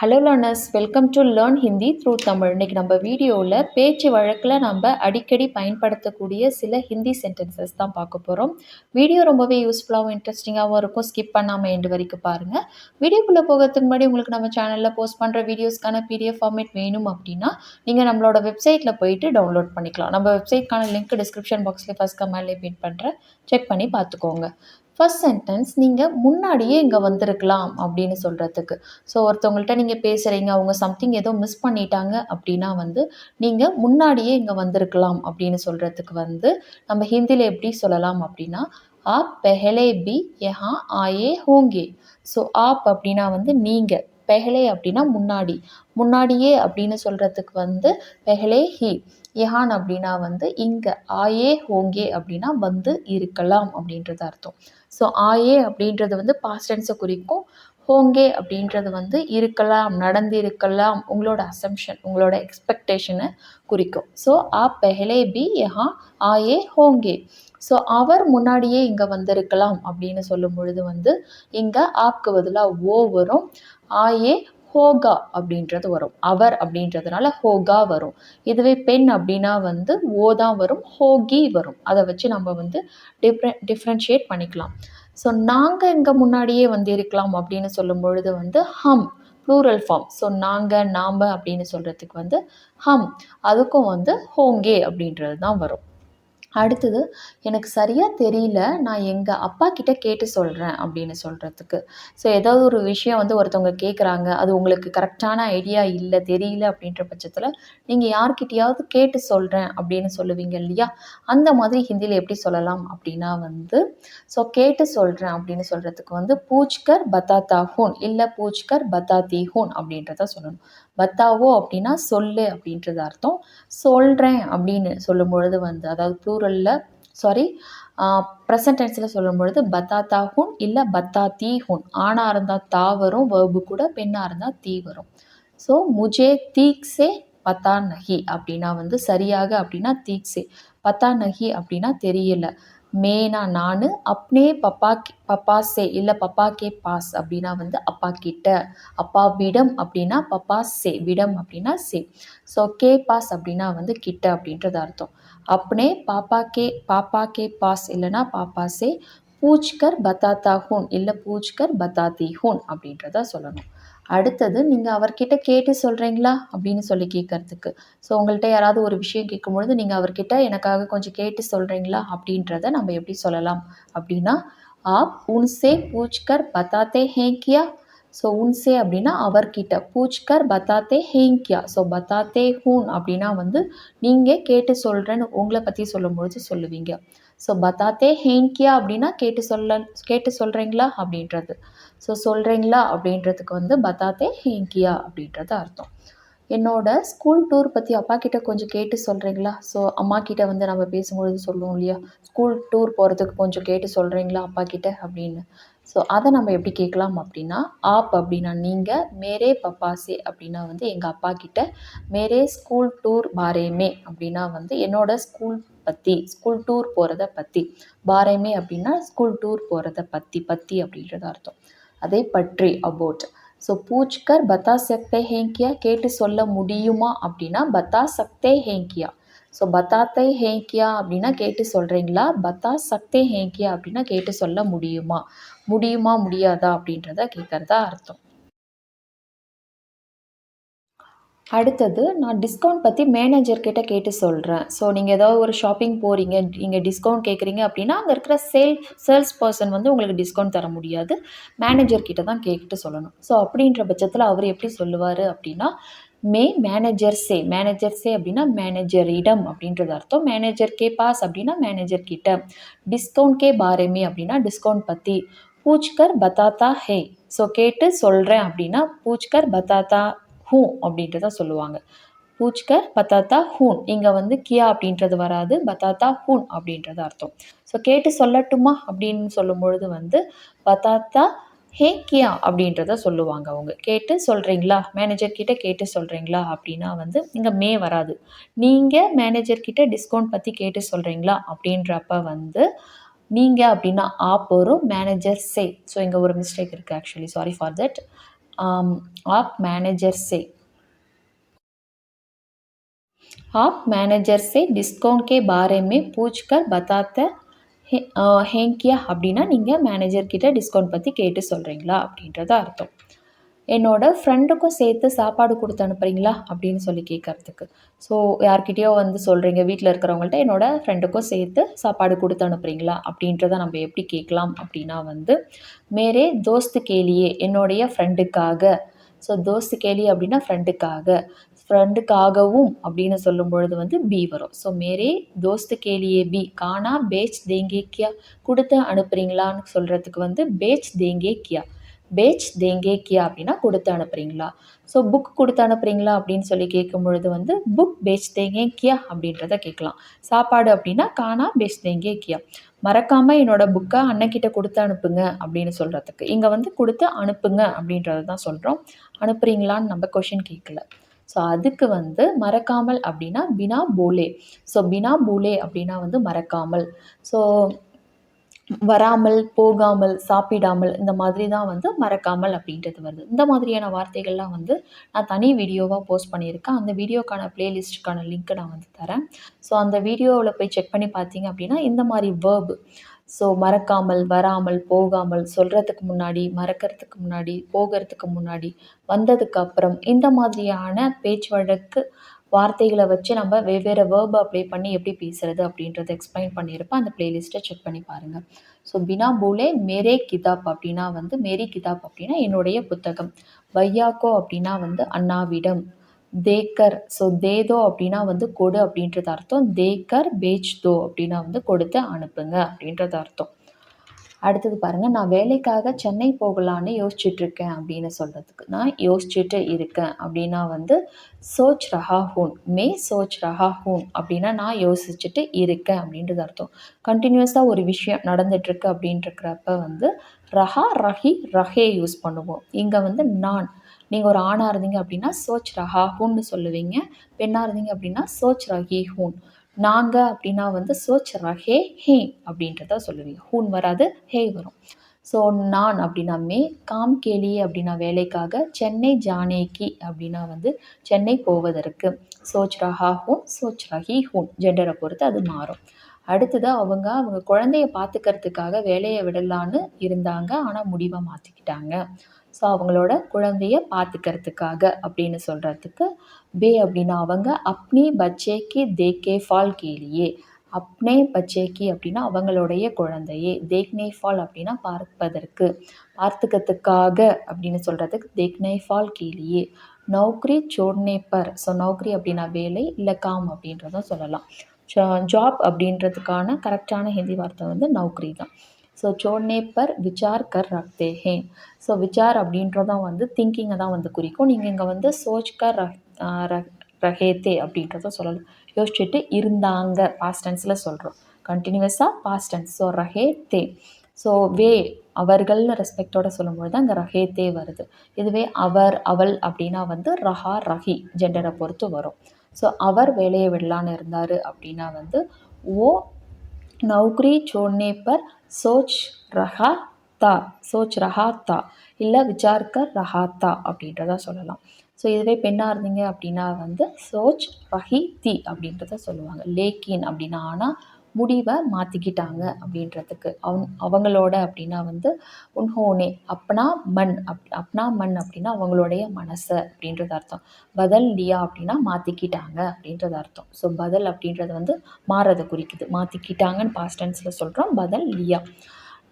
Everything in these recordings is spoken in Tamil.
Hello learners welcome to learn Hindi through Tamil இன்றைக்கி நம்ம வீடியோவில் பேச்சு வழக்கில் நம்ம அடிக்கடி பயன்படுத்தக்கூடிய சில ஹிந்தி சென்டென்சஸ் தான் பார்க்க போகிறோம் வீடியோ ரொம்பவே யூஸ்ஃபுல்லாகவும் இன்ட்ரெஸ்டிங்காகவும் இருக்கும். ஸ்கிப் பண்ணாமல் எண்டு வரைக்கும் பாருங்கள் வீடியோக்குள்ளே போகிறதுக்கு முன்னாடி உங்களுக்கு நம்ம சேனலில் போஸ்ட் பண்ணுற வீடியோஸ்க்கான பிடிஎஃப் ஃபார்மேட் வேணும் அப்படின்னா நீங்கள் நம்மளோட வெப்சைட்டில் போயிட்டு டவுன்லோட் பண்ணிக்கலாம். நம்ம வெப்சைட்க்கான லிங்க் டிஸ்கிரிப்ஷன் பாக்ஸில் ஃபஸ்ட் கமெண்ட்லேயே பின் பண்ணுறேன் செக் பண்ணி பார்த்துக்கோங்க. ஃபஸ்ட் சென்டென்ஸ் நீங்கள் முன்னாடியே இங்கே வந்திருக்கலாம் அப்படின்னு சொல்கிறதுக்கு ஸோ ஒருத்தவங்கள்ட்ட நீங்கள் பேசுகிறீங்க அவங்க சம்திங் ஏதோ மிஸ் பண்ணிட்டாங்க அப்படின்னா வந்து நீங்கள் முன்னாடியே இங்கே வந்திருக்கலாம் அப்படின்னு சொல்கிறதுக்கு வந்து நம்ம ஹிந்தியில் எப்படி சொல்லலாம் அப்படின்னா ஆப் பெஹலே பி யஹா ஆயே ஹோங்கே. ஸோ ஆப் அப்படின்னா வந்து நீங்கள் பெஹலே அப்படின்னா முன்னாடி. முன்னாடியே அப்படின்னு சொல்கிறதுக்கு வந்து பெஹலே ஹி. யஹான் அப்படின்னா வந்து இங்கே ஆயே ஹோங்கே அப்படின்னா வந்து இருக்கலாம் அப்படின்றது அர்த்தம். ஸோ ஆயே அப்படின்றது வந்து பாஸ்டன்ஸை குறிக்கும். ஹோங்கே அப்படின்றது வந்து இருக்கலாம் நடந்து இருக்கலாம் உங்களோட அசம்ஷன் உங்களோட எக்ஸ்பெக்டேஷனை குறிக்கும். ஸோ ஆ பெஹலே பி யஹா ஆயே ஹோங்கே. ஸோ அவர் முன்னாடியே இங்கே வந்திருக்கலாம் அப்படின்னு சொல்லும் பொழுது வந்து இங்கே ஆப்க்கு பதிலாக ஓ வரும். ஆயே ஹோகா அப்படின்றது வரும். அவர் அப்படின்றதுனால ஹோகா வரும். இதுவே பெண் அப்படின்னா வந்து ஓ தான் வரும் ஹோகி வரும். அதை வச்சு நம்ம வந்து டிஃப்ரெ டிஃப்ரென்ஷியேட் பண்ணிக்கலாம். ஸோ நாங்கள் இங்கே முன்னாடியே வந்து இருக்கலாம் அப்படின்னு சொல்லும் பொழுது வந்து ஹம் ப்ளூரல் ஃபார்ம் ஸோ நாங்கள் நாம் அப்படின்னு சொல்கிறதுக்கு வந்து ஹம். அதுக்கும் வந்து ஹோங்கே அப்படின்றது தான் வரும். அடுத்தது எனக்கு சரியாக தெரியல. நான் எங்கள் அப்பா கிட்ட கேட்டு சொல்கிறேன் அப்படின்னு சொல்கிறதுக்கு ஸோ ஏதாவது ஒரு விஷயம் வந்து ஒருத்தவங்க கேட்குறாங்க அது உங்களுக்கு கரெக்டான ஐடியா இல்லை தெரியல அப்படின்ற பட்சத்தில் நீங்கள் யார்கிட்டையாவது கேட்டு சொல்கிறேன் அப்படின்னு சொல்லுவீங்க இல்லையா? அந்த மாதிரி ஹிந்தியில் எப்படி சொல்லலாம் அப்படின்னா வந்து ஸோ கேட்டு சொல்கிறேன் அப்படின்னு சொல்கிறதுக்கு வந்து பூச்கர் பத்தாத்தா ஹூன் இல்லை பூச்கர் பத்தாத்தி ஹூன் அப்படின்றத சொல்லணும். பத்தாவோ அப்படின்னா சொல்லு அப்படின்றது அர்த்தம். சொல்கிறேன் அப்படின்னு சொல்லும் பொழுது வந்து அதாவது ப்ளூரலில் சாரி ப்ரெசன்ட் டென்ஸில் சொல்லும் பொழுது பத்தாத்தா பத்தா இல்லை ஹூன் ஹுன். ஆணாக இருந்தால் தா வரும் வேர்பு கூட பெண்ணாக இருந்தால் தீ வரும். ஸோ முஜே தீக்ஸே பத்தா நஹி அப்படின்னா வந்து சரியாக அப்படின்னா தீக்ஸே. பத்தா நஹி அப்படின்னா தெரியல. மேனா நான் அப்னே பப்பா பப்பா சே இல்லை பப்பா கே பாஸ் அப்படின்னா வந்து அப்பா கிட்ட. அப்பா விடம் அப்படின்னா பப்பா சே விடம் அப்படின்னா சே. ஸோ கே பாஸ் அப்படின்னா வந்து கிட்ட அப்படின்றது அர்த்தம். அப்னே பாப்பா கே பாப்பா கே பாஸ் இல்லைன்னா பாப்பா சே பூச்கர் பத்தாத்தா ஹூன் இல்லை பூச்கர் பத்தாத்தி ஹூன் அப்படின்றத சொல்லணும். அடுத்தது நீங்கள் அவர்கிட்ட கேட்டு சொல்கிறீங்களா அப்படின்னு சொல்லி கேட்கறதுக்கு ஸோ உங்கள்கிட்ட யாராவது ஒரு விஷயம் கேட்கும்பொழுது நீங்கள் அவர்கிட்ட எனக்காக கொஞ்சம் கேட்டு சொல்கிறீங்களா அப்படின்றத நம்ம எப்படி சொல்லலாம்? அப்படின்னா ஆப் உன்சே பூச்கர் பத்தாத்தே ஹேங்கியா? ஸோ உன்சே அப்படின்னா அவர்கிட்ட. பூச்கர் பத்தாத்தே ஹேங்கியா? ஸோ பத்தாத்தே ஹூன் அப்படின்னா வந்து நீங்கள் கேட்டு சொல்கிறேன்னு உங்களை பற்றி சொல்லும்பொழுது சொல்லுவீங்க. ஸோ பத்தாத்தே ஹேங்கியா அப்படின்னா கேட்டு சொல்ல கேட்டு சொல்கிறீங்களா அப்படின்றது. ஸோ சொல்கிறீங்களா அப்படின்றதுக்கு வந்து பத்தாத்தே ஹேங்கியா அப்படின்றது அர்த்தம். என்னோடய ஸ்கூல் டூர் பற்றி அப்பா கிட்ட கொஞ்சம் கேட்டு சொல்கிறீங்களா ஸோ அம்மா கிட்ட வந்து நம்ம பேசும்பொழுது சொல்லுவோம் இல்லையா? ஸ்கூல் டூர் போகிறதுக்கு கொஞ்சம் கேட்டு சொல்கிறீங்களா அப்பா கிட்ட அப்படின்னு? ஸோ அதை நம்ம எப்படி கேட்கலாம் அப்படின்னா ஆப் அப்படின்னா நீங்கள் மேரே பப்பாசே அப்படின்னா வந்து எங்கள் அப்பா கிட்ட மேரே ஸ்கூல் டூர் பாரேமே அப்படின்னா வந்து என்னோட ஸ்கூல் பற்றி ஸ்கூல் டூர் போகிறத பற்றி பாரேமே அப்படின்னா ஸ்கூல் டூர் போகிறத பற்றி பற்றி அப்படின்றது அர்த்தம். அதை பற்றி அபவுட் ஸோ பூச்கர் பத்தா சக்தே ஹேங்கியா கேட்டு சொல்ல முடியுமா அப்படின்னா பத்தா சக்தே ஹேங்கியா. ஸோ பத்தாத்தை ஹேங்கியா அப்படின்னா கேட்டு சொல்கிறீங்களா பத்தா சக்தே ஹேங்கியா அப்படின்னா கேட்டு சொல்ல முடியுமா? முடியுமா முடியாதா அப்படின்றத கேட்குறதா அர்த்தம். அடுத்தது நான் டிஸ்கவுண்ட் பற்றி மேனேஜர்கிட்ட கேட்டு சொல்கிறேன் ஸோ நீங்கள் ஏதாவது ஒரு ஷாப்பிங் போகிறீங்க நீங்கள் டிஸ்கவுண்ட் கேட்குறீங்க அப்படின்னா அங்கே இருக்கிற சேல் சேல்ஸ் பர்சன் வந்து உங்களுக்கு டிஸ்கவுண்ட் தர முடியாது. மேனேஜர்கிட்ட தான் கேட்டு சொல்லணும். ஸோ அப்படின்ற பட்சத்தில் அவர் எப்படி சொல்லுவார் அப்படின்னா மே மேனேஜர் சே மேனேஜர் சே அப்படின்னா மேனேஜரிடம் அப்படின்றது அர்த்தம். மேனேஜர் கே பாஸ் அப்படின்னா மேனேஜர் கிட்ட. டிஸ்கவுண்ட் கே பாரேமே அப்படின்னா டிஸ்கவுண்ட் பற்றி பூச்கர் பத்தாத்தா ஹே. ஸோ கேட்டு சொல்கிறேன் அப்படின்னா பூச்கர் பத்தாத்தா ஹூ அப்படின்றத சொல்லுவாங்க. பூச்கர் பத்தாத்தா ஹூன். இங்கே வந்து கியா அப்படின்றது வராது பத்தாத்தா ஹூன் அப்படின்றது அர்த்தம். ஸோ கேட்டு சொல்லட்டுமா அப்படின்னு சொல்லும் பொழுது வந்து பத்தாத்தா ஹே கியா அப்படின்றத சொல்லுவாங்க அவங்க. கேட்டு சொல்கிறீங்களா மேனேஜர்கிட்ட கேட்டு சொல்கிறீங்களா அப்படின்னா வந்து இங்கே மே வராது. நீங்கள் மேனேஜர்கிட்ட டிஸ்கவுண்ட் பற்றி கேட்டு சொல்கிறீங்களா அப்படின்றப்ப வந்து நீங்கள் அப்படின்னா ஆப் வரும் மேனேஜர் சே ஸோ இங்கே ஒரு மிஸ்டேக் இருக்குது actually sorry for that app manager சே आप मैनेजर से डिस्काउंट के बारे में पूछ कर बताते ஹேங்கியா அப்படின்னா நீங்கள் மேனேஜர்கிட்ட டிஸ்கவுண்ட் பற்றி கேட்டு சொல்கிறீங்களா அப்படின்றத அர்த்தம் என்னோடய ஃப்ரெண்டுக்கும் சேர்த்து சாப்பாடு கொடுத்து அனுப்புகிறீங்களா அப்படின்னு சொல்லி கேட்குறதுக்கு ஸோ யார்கிட்டயோ வந்து சொல்கிறீங்க வீட்டில் இருக்கிறவங்கள்ட்ட என்னோடய ஃப்ரெண்டுக்கும் சேர்த்து சாப்பாடு கொடுத்து அனுப்புகிறீங்களா அப்படின்றத நம்ம எப்படி கேட்கலாம் அப்படின்னா வந்து மேரே தோஸ்து கேலியே என்னுடைய ஃப்ரெண்டுக்காக ஸோ தோஸ்து கேலி அப்படின்னா ஃப்ரெண்டுக்காக ஃப்ரெண்டுக்காகவும் அப்படின்னு சொல்லும் பொழுது வந்து பி வரும். ஸோ மேரே தோஸ்து கேலியே பி கானா பேச் தேங்கே கியா கொடுத்து அனுப்புகிறீங்களான்னு சொல்கிறதுக்கு வந்து பேச் தேங்கே கியா பேச் தேங்கே கியா அப்படின்னா கொடுத்து அனுப்புகிறீங்களா ஸோ புக் கொடுத்து அனுப்புகிறீங்களா அப்படின்னு சொல்லி கேட்கும் பொழுது வந்து புக் பேச் தேங்கே கியா அப்படின்றத கேட்கலாம். சாப்பாடு அப்படின்னா காணா பேச் தேங்கே கியா. மறக்காமல் என்னோடய புக்கை அண்ணக்கிட்ட கொடுத்து அனுப்புங்க அப்படின்னு சொல்கிறதுக்கு இங்கே வந்து கொடுத்து அனுப்புங்க அப்படின்றத தான் சொல்கிறோம் அனுப்புகிறீங்களான்னு நம்ம கொஷின் கேட்கல. ஸோ அதுக்கு வந்து மறக்காமல் அப்படின்னா பினா போலே. ஸோ பினா போலே அப்படின்னா வந்து மறக்காமல். ஸோ வராமல் போகாமல் சாப்பிடாமல் இந்த மாதிரி தான் வந்து மறக்காமல் அப்படின்றது வருது. இந்த மாதிரியான வார்த்தைகள்லாம் வந்து நான் தனி வீடியோவாக போஸ்ட் பண்ணியிருக்கேன். அந்த வீடியோக்கான ப்ளேலிஸ்ட்டுக்கான லிங்க்கை நான் வந்து தரேன். ஸோ அந்த வீடியோவில் போய் செக் பண்ணி பார்த்தீங்க அப்படின்னா இந்த மாதிரி வேர்பு ஸோ மறக்காமல் வராமல் போகாமல் சொல்கிறதுக்கு முன்னாடி மறக்கிறதுக்கு முன்னாடி போகிறதுக்கு முன்னாடி வந்ததுக்கு அப்புறம் இந்த மாதிரியான பேச்சு வழக்கு வார்த்தைகளை வச்சு நம்ம வெவ்வேறு வேர்பை அப்ளை பண்ணி எப்படி பேசுகிறது அப்படின்றத எக்ஸ்பிளைன் பண்ணியிருப்பேன். அந்த ப்ளேலிஸ்ட்டை செக் பண்ணி பாருங்கள் ஸோ பினா பூலே மேரே கிதாப் அப்படின்னா வந்து மேரி கிதாப் அப்படின்னா என்னுடைய புத்தகம். வையாக்கோ அப்படின்னா வந்து அண்ணாவிடம். தேக்கர் ஸோ தேதோ அப்படின்னா வந்து கொடு அப்படின்றது அர்த்தம். தேக்கர் பேச் தோ அப்படின்னா வந்து கொடுத்து அனுப்புங்க அப்படின்றது அர்த்தம். அடுத்தது பாருங்கள் நான் வேலைக்காக சென்னை போகலான்னு யோசிச்சுட்ருக்கேன் அப்படின்னு சொல்கிறதுக்கு நான் யோசிச்சுட்டு இருக்கேன் அப்படின்னா வந்து சோச் ரஹா ஹூன் மே சோச் ரஹா ஹூன் அப்படின்னா நான் யோசிச்சுட்டு இருக்கேன் அப்படின்றது அர்த்தம். கண்டினியூஸாக ஒரு விஷயம் நடந்துகிட்ருக்கு அப்படின்றக்கிறப்ப வந்து ரஹா ரஹி ரஹே யூஸ் பண்ணுவோம். இங்கே வந்து நான். நீங்கள் ஒரு ஆணாக இருந்தீங்க அப்படின்னா சோச் ரஹா ஹூன்னு சொல்லுவீங்க. பெண்ணாக இருந்தீங்க அப்படின்னா சோச் ரஹி ஹூன். நாங்கள் அப்படின்னா வந்து சோச் ஹே ஹே அப்படின்றத சொல்லுவீங்க. ஹூன் வராது ஹே வரும். ஸோ நான் அப்படின்னா மே காம் கேலி அப்படின்னா வேலைக்காக சென்னை ஜானேக்கி அப்படின்னா வந்து சென்னை போவதற்கு. சோச் ஹா ஹூன் சோச் ஹி ஹூன் ஜெண்டரை பொறுத்து அது மாறும். அடுத்தது அவங்க அவங்க குழந்தைய பார்த்துக்கிறதுக்காக வேலையை விடலான்னு இருந்தாங்க ஆனால் முடிவை மாற்றிக்கிட்டாங்க ஸோ அவங்களோட குழந்தைய பார்த்துக்கிறதுக்காக அப்படின்னு சொல்கிறதுக்கு பே அப்படின்னா அவங்க அப்னி கி தேக்கே ஃபால் கேலியே. அப்னே பச்சேக்கி அப்படின்னா அவங்களுடைய குழந்தையே. தேக்னே ஃபால் அப்படின்னா பார்ப்பதற்கு. பார்த்துக்கிறதுக்காக அப்படின்னு சொல்கிறதுக்கு தேக்னே ஃபால் கேலியே. நௌக்ரி சோட்னே பர். ஸோ நௌக்ரி அப்படின்னா வேலை இல்லை காம் அப்படின்றதும் சொல்லலாம். ஜாப் அப்படின்றதுக்கான கரெக்டான ஹிந்தி வார்த்தை வந்து நௌக்ரி தான். ஸோ சோட்னே பர் விசார் கர் ரக்தே ஹே. ஸோ விசார் அப்படின்றதான் வந்து திங்கிங்கை தான் வந்து குறிக்கும். நீங்கள் இங்கே வந்து சோச் கர் ரஹேத்தே அப்படின்றத சொல்லலாம். யோசிச்சுட்டு இருந்தாங்க பாஸ்ட் டென்ஸில் சொல்கிறோம் கண்டினியூஸாக பாஸ்ட் டென்ஸ் ஸோ ரஹேத்தே. ஸோ வே அவர்கள்னு ரெஸ்பெக்டோட சொல்லும்போது தான் இங்கே ரஹேத்தே வருது. இதுவே அவர் அவள் அப்படின்னா வந்து ரஹா ரஹி ஜெண்டரை பொறுத்து வரும். ஸோ அவர் வேலையை விடலான்னு இருந்தார் அப்படின்னா வந்து ஓ நௌக்ரி சோட்னே பர் சோச் ரஹா தா சோச் ரஹா தா இல்லை விசார்கர் ரஹா தா அப்படின்றத சொல்லலாம். ஸோ இதுவே பெண்ணாக இருந்தீங்க அப்படின்னா வந்து சோச் ரஹி தி அப்படின்றத சொல்லுவாங்க. லேக்கின் அப்படின்னா ஆனால் முடிவை மாற்றிக்கிட்டாங்க அப்படின்றதுக்கு. அவன் அவங்களோட அப்படின்னா வந்து உன்ஹோனே அப்னா மண் அப் அப்னா மண் அப்படின்னா அவங்களுடைய மனசை அப்படின்றது அர்த்தம். பதல் லியா அப்படின்னா மாற்றிக்கிட்டாங்க அப்படின்றது அர்த்தம். ஸோ பதல் அப்படின்றது வந்து மாறதை குறிக்குது. மாற்றிக்கிட்டாங்கன்னு பாஸ்ட் டென்ஸில் சொல்கிறோம் பதல் லியா.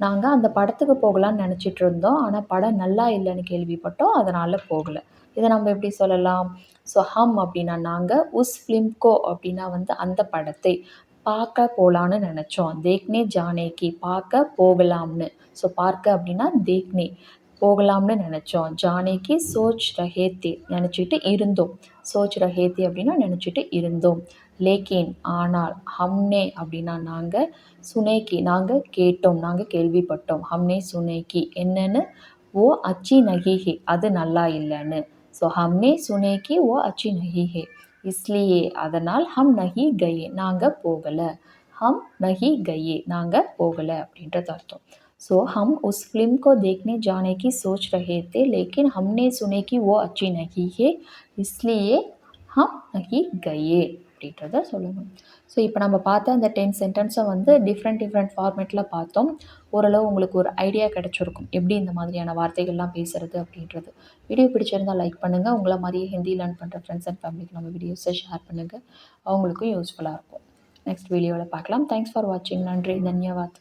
நாங்கள் அந்த படத்துக்கு போகலான்னு நினச்சிட்டு இருந்தோம். ஆனால் படம் நல்லா இல்லைன்னு கேள்விப்பட்டோம். அதனால் போகலை. இதை நம்ம எப்படி சொல்லலாம்? ஸோ ஹம் அப்படின்னா நாங்கள் உஸ் ஃபிலிம்கோ அப்படின்னா வந்து அந்த படத்தை பார்க்க போகலான்னு நினச்சோம். தேக்னே ஜானேகி பார்க்க போகலாம்னு. ஸோ பார்க்க அப்படின்னா தேக்னே போகலாம்னு நினச்சோம். ஜானேகி சோச் ரஹேத்தி நினச்சிட்டு இருந்தோம். சோச் ரஹேத்தி அப்படின்னா நினச்சிட்டு இருந்தோம். லேக்கின் ஆனால் ஹம்னே அப்படின்னா நாங்கள் சுனேக்கி நாங்கள் கேட்டோம் நாங்கள் கேள்விப்பட்டோம். ஹம்னே சுனேக்கி என்னன்னு? ஓ அச்சி நகிஹே அது நல்லா இல்லைன்னு. ஸோ ஹம்னே சுனேக்கி ஓ அச்சி நகிஹே இஸ்லியே அதனால் ஹம் நஹி கயே நாங்கள் போகலை ஹம் நஹி கயே நாங்கள் போகலை அப்படின்றது அர்த்தம் सो हम उस फ़िल्म को देखने जाने की सोच रहे थे लेकिन हमने सुने कि वो अच्छी नहीं है इसलिए हम नहीं गए அப்படின்றத சொல்லணும். ஸோ இப்போ நம்ம பார்த்த அந்த டென் சென்டென்ஸை வந்து டிஃப்ரெண்ட் டிஃப்ரெண்ட் ஃபார்மேட்டில் பார்த்தோம். ஓரளவு உங்களுக்கு ஒரு ஐடியா கிடச்சிருக்கும். எப்படி இந்த மாதிரியான வார்த்தைகள்லாம் பேசுகிறது அப்படின்றது. வீடியோ பிடிச்சிருந்தால் லைக் பண்ணுங்கள் உங்களை மாதிரியே ஹிந்தி லேர்ன் பண்ணுற ஃப்ரெண்ட்ஸ் அண்ட் ஃபேமிலிக்கு நம்ம வீடியோஸை ஷேர் பண்ணுங்கள் அவங்களுக்கும் யூஸ்ஃபுல்லாக இருக்கும். நெக்ஸ்ட் வீடியோவில் பார்க்கலாம். தேங்க்ஸ் ஃபார் வாட்சிங் நன்றி. தன்யவாத்.